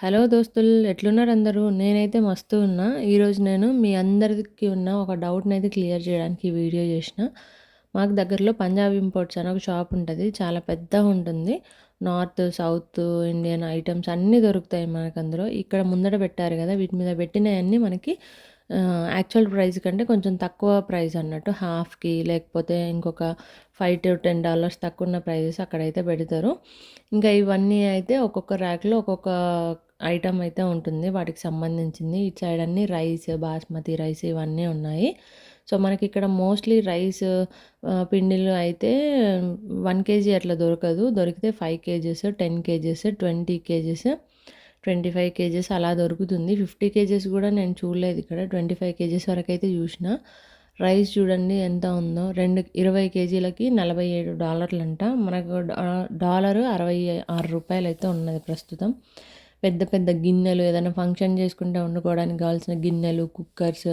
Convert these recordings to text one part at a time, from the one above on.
Hello దోస్తులు ఎట్లున్నారు అందరూ? నేనైతే మస్తు ఉన్నా. ఈరోజు నేను మీ అందరికి ఉన్న ఒక డౌట్ని అయితే క్లియర్ చేయడానికి వీడియో చేసిన. మాకు దగ్గరలో పంజాబ్ ఇంపోర్ట్స్ అని ఒక షాప్ ఉంటుంది. చాలా పెద్దగా ఉంటుంది. నార్త్ సౌత్ ఇండియన్ ఐటమ్స్ అన్నీ దొరుకుతాయి మనకు అందులో. ఇక్కడ ముందట పెట్టారు కదా వీటి మీద పెట్టినవన్నీ మనకి యాక్చువల్ ప్రైస్ కంటే కొంచెం తక్కువ ప్రైస్ అన్నట్టు. హాఫ్కి లేకపోతే ఇంకొక ఫైవ్ టు టెన్ డాలర్స్ తక్కువ ఉన్న ప్రైజెస్ అక్కడైతే పెడతారు. ఇంకా ఇవన్నీ అయితే ఒక్కొక్క ర్యాక్లో ఒక్కొక్క ఐటమ్ అయితే ఉంటుంది. వాటికి సంబంధించింది. ఇటు సైడ్ అన్ని రైస్ బాస్మతి రైస్ ఇవన్నీ ఉన్నాయి. సో మనకి ఇక్కడ మోస్ట్లీ రైస్ పిండిలు అయితే వన్ కేజీ అట్లా దొరకదు. దొరికితే five KGs ten KGs twenty KGs twenty five KGs అలా దొరుకుతుంది. ఫిఫ్టీ కేజెస్ కూడా నేను చూడలేదు ఇక్కడ. ట్వంటీ ఫైవ్ కేజెస్ వరకు అయితే చూసిన. రైస్ చూడండి ఎంత ఉందో. రెండు ఇరవై కేజీలకి నలభై ఏడు డాలర్లంట. మనకు డాలరు అరవై ఆరు రూపాయలు అయితే ఉన్నది ప్రస్తుతం. పెద్ద పెద్ద గిన్నెలు ఏదైనా ఫంక్షన్ చేసుకుంటే వండుకోవడానికి కావాల్సిన గిన్నెలు కుక్కర్స్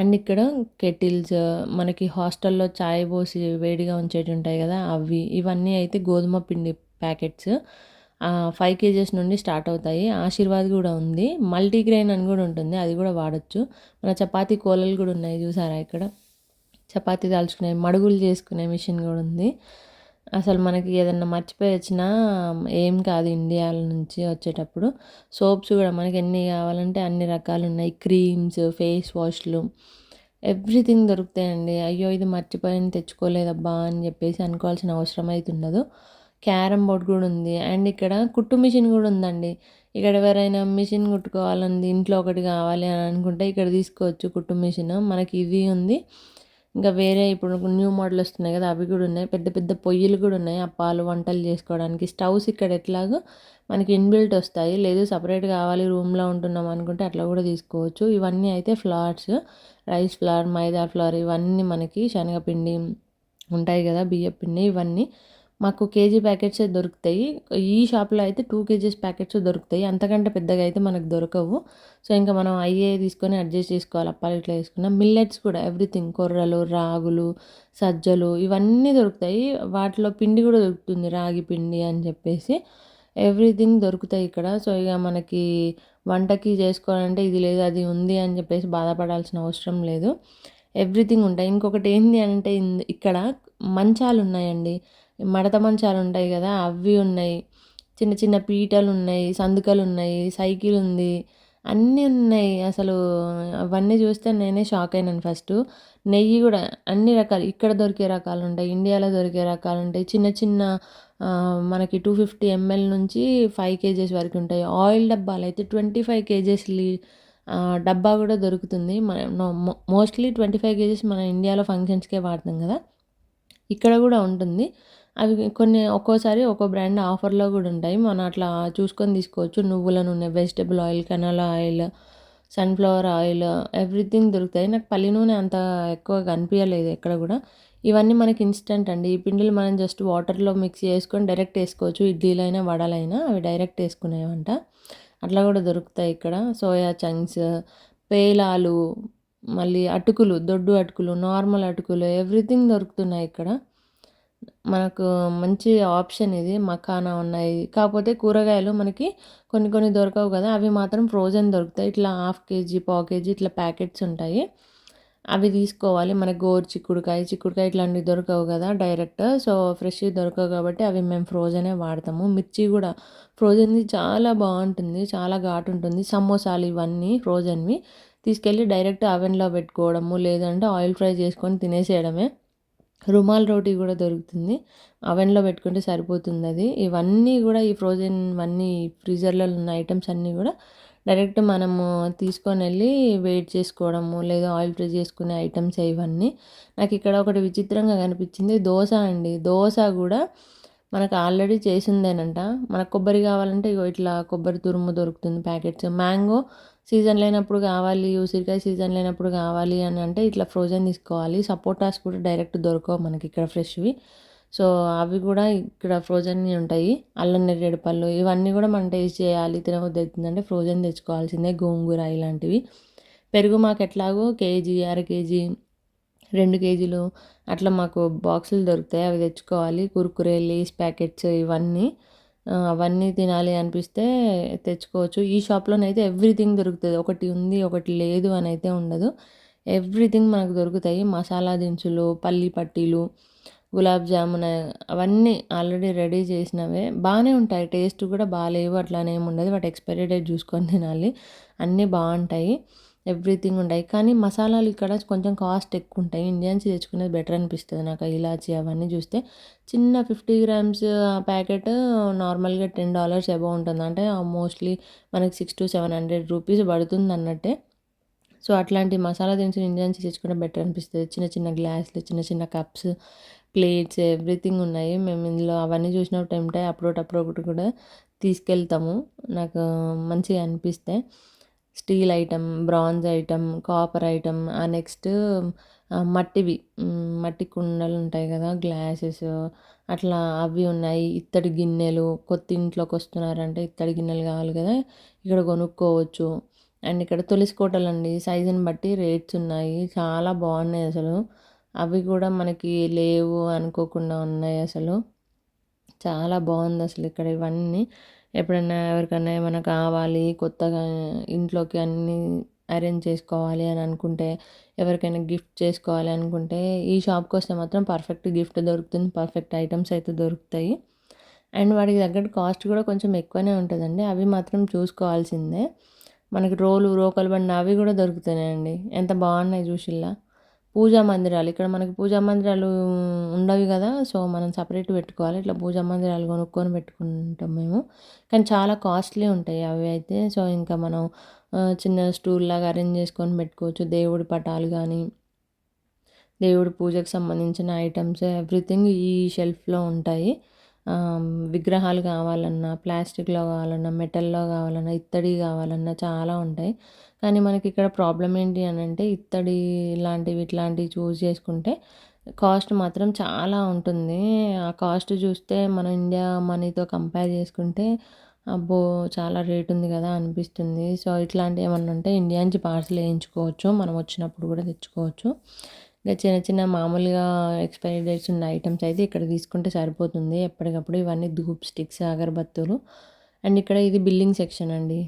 అండ్ ఇక్కడ కెటిల్స్ మనకి హాస్టల్లో చాయ్ పోసి వేడిగా ఉంచేటి ఉంటాయి కదా అవి. ఇవన్నీ అయితే గోధుమ పిండి ప్యాకెట్స్ ఫైవ్ కేజెస్ నుండి స్టార్ట్ అవుతాయి. ఆశీర్వాద్ కూడా ఉంది. మల్టీగ్రెయిన్ అని కూడా ఉంటుంది. అది కూడా వాడచ్చు. మన చపాతీ కోలలు కూడా ఉన్నాయి చూసారా ఇక్కడ? చపాతీ దాల్చుకునే మడుగులు చేసుకునే మిషన్ కూడా ఉంది. అసలు మనకి ఏదన్నా మర్చిపోయి వచ్చినా ఏం కాదు ఇండియా నుంచి వచ్చేటప్పుడు. సోప్స్ కూడా మనకి ఎన్ని కావాలంటే అన్ని రకాలు ఉన్నాయి క్రీమ్స్ ఫేస్ వాష్లు ఎవ్రీథింగ్ దొరుకుతాయండి. అయ్యో ఇది మర్చిపోయిన తెచ్చుకోలేదబ్బా అని చెప్పేసి అనుకోవాల్సిన అవసరం అయితే ఉండదు. క్యారమ్ బోర్డ్ కూడా ఉంది. అండ్ ఇక్కడ కుట్టు మిషన్ కూడా ఉందండి. ఇక్కడ ఎవరైనా మిషన్ కుట్టుకోవాలంది ఇంట్లో ఒకటి కావాలి అని అనుకుంటే ఇక్కడ తీసుకోవచ్చు కుట్టు మిషన్. మనకి ఇది ఉంది. ఇంకా వేరే ఇప్పుడు న్యూ మోడల్ వస్తున్నాయి కదా అవి కూడా ఉన్నాయి. పెద్ద పెద్ద పొయ్యిలు కూడా ఉన్నాయి. అప్పాలు వంటలు చేసుకోవడానికి స్టవ్స్ ఇక్కడ ఎట్లాగో మనకి ఇన్బిల్ట్ వస్తాయి. లేదు సపరేట్ కావాలి రూమ్లో ఉంటున్నాం అనుకుంటే అట్లా కూడా తీసుకోవచ్చు. ఇవన్నీ అయితే flours rice flour maida flour ఇవన్నీ మనకి శనగపిండి ఉంటాయి కదా బియ్యపిండి ఇవన్నీ. మాకు కేజీ ప్యాకెట్స్ దొరుకుతాయి. ఈ షాప్లో అయితే టూ కేజీస్ ప్యాకెట్స్ దొరుకుతాయి. అంతకంటే పెద్దగా అయితే మనకు దొరకవు. సో ఇంకా మనం అయ్యే తీసుకొని అడ్జస్ట్ చేసుకోవాలి. అప్పాలు ఇట్లా తీసుకున్నాం మిల్లెట్స్ కూడా ఎవ్రీథింగ్. కొర్రలు రాగులు సజ్జలు ఇవన్నీ దొరుకుతాయి. వాటిలో పిండి కూడా దొరుకుతుంది. రాగి పిండి అని చెప్పేసి ఎవ్రీథింగ్ దొరుకుతాయి ఇక్కడ. సో ఇక మనకి వంటకి చేసుకోవాలంటే ఇది లేదు అది ఉంది అని చెప్పేసి బాధపడాల్సిన అవసరం లేదు. ఎవ్రీథింగ్ ఉంటాయి. ఇంకొకటి ఏంటి అంటే ఇక్కడ మంచాలు ఉన్నాయండి. మడత మంచాలు ఉంటాయి కదా అవి ఉన్నాయి చిన్న చిన్న పీటలు ఉన్నాయి సందుకలు ఉన్నాయి సైకిల్ ఉంది అన్నీ ఉన్నాయి. అసలు అవన్నీ చూస్తే నేనే షాక్ అయినాను ఫస్ట్. నెయ్యి కూడా అన్ని రకాలు ఇక్కడ దొరికే రకాలు ఉంటాయి ఇండియాలో దొరికే రకాలు ఉంటాయి. చిన్న చిన్న మనకి టూ ఫిఫ్టీ ఎంఎల్ నుంచి ఫైవ్ కేజెస్ వరకు ఉంటాయి. ఆయిల్ డబ్బాలు అయితే ట్వంటీ ఫైవ్ కేజెస్ డబ్బా కూడా దొరుకుతుంది. మన మోస్ట్లీ ట్వంటీ ఫైవ్ కేజెస్ మన ఇండియాలో ఫంక్షన్స్కే వాడతాం కదా. ఇక్కడ కూడా ఉంటుంది. అవి కొన్ని ఒక్కోసారి ఒక్కో బ్రాండ్ ఆఫర్లో కూడా ఉంటాయి. మనం అట్లా చూసుకొని తీసుకోవచ్చు. నువ్వుల నూనె vegetable oil canola oil sunflower oil everything దొరుకుతాయి. నాకు పల్లి నూనె అంత ఎక్కువ కనిపించలేదు ఎక్కడ కూడా. ఇవన్నీ మనకి ఇన్స్టెంట్ అండి. ఈ పిండిలు మనం జస్ట్ వాటర్లో మిక్స్ చేసుకొని డైరెక్ట్ వేసుకోవచ్చు. ఇడ్లీలైనా వడలైనా అవి డైరెక్ట్ వేసుకునేవంట. అట్లా కూడా దొరుకుతాయి ఇక్కడ. సోయా చంక్స్ పేలాలు మళ్ళీ అటుకులు దొడ్డు అటుకులు నార్మల్ అటుకులు ఎవ్రీథింగ్ దొరుకుతున్నాయి ఇక్కడ. మనకు మంచి ఆప్షన్ ఇది మకానా ఉన్నాయి. కాకపోతే కూరగాయలు మనకి కొన్ని కొన్ని దొరకవు కదా అవి మాత్రం ఫ్రోజన్ దొరుకుతాయి. ఇట్లా హాఫ్ కేజీ పావు కేజీ ఇట్లా ప్యాకెట్స్ ఉంటాయి. అవి తీసుకోవాలి. మనకి గోరు చిక్కుడుకాయ చిక్కుడుకాయ ఇట్లాంటివి దొరకవు కదా డైరెక్ట్. సో ఫ్రెష్ దొరకవు కాబట్టి అవి మేము ఫ్రోజనే వాడతాము. మిర్చి కూడా ఫ్రోజన్ది చాలా బాగుంటుంది చాలా ఘాటు ఉంటుంది. సమోసాలు ఇవన్నీ ఫ్రోజన్వి. తీసుకెళ్ళి డైరెక్ట్ అవెన్లో పెట్టుకోవడము లేదంటే ఆయిల్ ఫ్రై చేసుకొని తినేసేయడమే. రుమాల్ రోటీ కూడా దొరుకుతుంది. అవెన్లో పెట్టుకుంటే సరిపోతుంది అది ఇవన్నీ కూడా ఈ ఫ్రోజన్ అన్నీ ఫ్రీజర్లలో ఉన్న ఐటమ్స్ అన్నీ కూడా డైరెక్ట్ మనము తీసుకొని వెళ్ళి వెయిట్ చేసుకోవడము లేదా ఆయిల్ ఫ్రై చేసుకునే ఐటమ్స్ ఇవన్నీ. నాకు ఇక్కడ ఒకటి విచిత్రంగా కనిపించింది. దోశ అండి. దోశ కూడా మనకు ఆల్రెడీ చేసిందేనంట. మనకు కొబ్బరి కావాలంటే ఇట్లా కొబ్బరి తురుము దొరుకుతుంది ప్యాకెట్స్. మ్యాంగో సీజన్ లేనప్పుడు కావాలి ఉసిరికాయ సీజన్ లేనప్పుడు కావాలి అని అంటే ఇట్లా ఫ్రోజన్ తీసుకోవాలి. సపోటాస్ కూడా డైరెక్ట్ దొరకవు మనకి ఇక్కడ ఫ్రెష్వి. సో అవి కూడా ఇక్కడ ఫ్రోజన్ ఉంటాయి. అల్లం నెరేడు పళ్ళు ఇవన్నీ కూడా మనం టేస్ట్ చేయాలి తినవద్దు అవుతుందంటే ఫ్రోజన్ తెచ్చుకోవాల్సిందే. గోంగూర ఇలాంటివి. పెరుగు మాకు ఎట్లాగో కేజీ అర కేజీ రెండు కేజీలు అట్లా మాకు బాక్సులు దొరుకుతాయి. అవి తెచ్చుకోవాలి. కురుకురే లేస్ ప్యాకెట్స్ ఇవన్నీ. అవన్నీ తినాలి అనిపిస్తే తెచ్చుకోవచ్చు. ఈ షాప్లోనైతే ఎవ్రీథింగ్ దొరుకుతుంది. ఒకటి ఉంది ఒకటి లేదు అని అయితే ఉండదు. ఎవ్రీథింగ్ మనకు దొరుకుతాయి. మసాలా దినుసులు పల్లి పట్టీలు గులాబ్ జామున్ అవన్నీ ఆల్రెడీ రెడీ చేసినవే. బాగానే ఉంటాయి. టేస్ట్ కూడా బాగాలేవు అట్లానే ఏమి ఉండదు. వాటి ఎక్స్పైరీ డేట్ చూసుకొని తినాలి. అన్నీ బాగుంటాయి. ఎవ్రీథింగ్ ఉంటాయి. కానీ మసాలాలు ఇక్కడ కొంచెం కాస్ట్ ఎక్కువ ఉంటాయి ఇండియన్స్ తెచ్చుకునేది బెటర్ అనిపిస్తుంది నాకు. ఇలాచి అవన్నీ చూస్తే చిన్న ఫిఫ్టీ గ్రామ్స్ ప్యాకెట్ నార్మల్గా టెన్ డాలర్స్ ఎబో ఉంటుంది. అంటే మోస్ట్లీ మనకి six to seven hundred rupees పడుతుంది అన్నట్టే. సో అట్లాంటి మసాలా దినుసులు ఇండియన్స్ తెచ్చుకుంటే బెటర్ అనిపిస్తుంది. చిన్న చిన్న గ్లాసులు చిన్న చిన్న కప్స్ ప్లేట్స్ ఎవ్రీథింగ్ ఉన్నాయి. మేము ఇందులో అవన్నీ చూసినప్పుడు టైం అప్పుడప్పుడు ఒకటి కూడా తీసుకెళ్తాము. నాకు మంచిగా అనిపిస్తాయి. Steel item bronze item copper item ఆ నెక్స్ట్ మట్టివి మట్టి కుండలు ఉంటాయి కదా గ్లాసెస్ అట్లా అవి ఉన్నాయి. ఇత్తడి గిన్నెలు కొత్త ఇంట్లోకి వస్తున్నారంటే ఇత్తడి గిన్నెలు కావాలి కదా ఇక్కడ కొనుక్కోవచ్చు. అండ్ ఇక్కడ తులసి కోటలు అండి సైజుని బట్టి రేట్స్ ఉన్నాయి. చాలా బాగున్నాయి అసలు. అవి కూడా మనకి లేవు అనుకోకుండా ఉన్నాయి అసలు. చాలా బాగుంది అసలు ఇక్కడ ఇవన్నీ. ఎప్పుడన్నా ఎవరికైనా ఏమైనా కావాలి కొత్తగా ఇంట్లోకి అన్నీ అరేంజ్ చేసుకోవాలి అని అనుకుంటే ఎవరికైనా గిఫ్ట్ చేసుకోవాలి అనుకుంటే ఈ షాప్కి వస్తే మాత్రం పర్ఫెక్ట్ గిఫ్ట్ దొరుకుతుంది పర్ఫెక్ట్ ఐటమ్స్ అయితే దొరుకుతాయి. అండ్ వాటికి తగ్గట్టు కాస్ట్ కూడా కొంచెం ఎక్కువనే ఉంటుందండి. అవి మాత్రం చూసుకోవాల్సిందే. మనకి రోలు రోకలు బండి అవి కూడా దొరుకుతున్నాయండి. ఎంత బాగున్నాయి చూసిల్లా. పూజా మందిరాలు. ఇక్కడ మనకి పూజా మందిరాలు ఉండవి కదా సో మనం సపరేట్ పెట్టుకోవాలి. ఇట్లా పూజా మందిరాలు కొనుక్కొని పెట్టుకుంటాం మేము. కానీ చాలా కాస్ట్లీ ఉంటాయి అవి అయితే. సో ఇంకా మనం చిన్న స్టూల్ లాగా అరేంజ్ చేసుకొని పెట్టుకోవచ్చు. దేవుడి పటాలు కానీ దేవుడి పూజకు సంబంధించిన ఐటమ్స్ ఎవ్రీథింగ్ ఈ షెల్ఫ్లో ఉంటాయి. విగ్రహాలు కావాలన్నా ప్లాస్టిక్లో కావాలన్నా మెటల్లో కావాలన్నా ఇత్తడి కావాలన్నా చాలా ఉంటాయి. కానీ మనకి ఇక్కడ ప్రాబ్లం ఏంటి అని అంటే ఇత్తడి ఇలాంటివి ఇట్లాంటివి చూస్ చేసుకుంటే కాస్ట్ మాత్రం చాలా ఉంటుంది. ఆ కాస్ట్ చూస్తే మన ఇండియా మనీతో కంపేర్ చేసుకుంటే అబ్బో చాలా రేట్ ఉంది కదా అనిపిస్తుంది. సో ఇట్లాంటివి ఏమన్నా ఉంటే ఇండియా నుంచి పార్సల్ వేయించుకోవచ్చు. మనం వచ్చినప్పుడు కూడా తెచ్చుకోవచ్చు. ఇంకా చిన్న చిన్న మామూలుగా ఎక్స్పైరీ డేట్స్ ఉన్న ఐటమ్స్ అయితే ఇక్కడ తీసుకుంటే సరిపోతుంది. ఎప్పటికప్పుడు ఇవన్నీ ధూప్ స్టిక్స్ అగరబత్తులు. అండ్ ఇక్కడ ఇది బిల్లింగ్ సెక్షన్ అండి.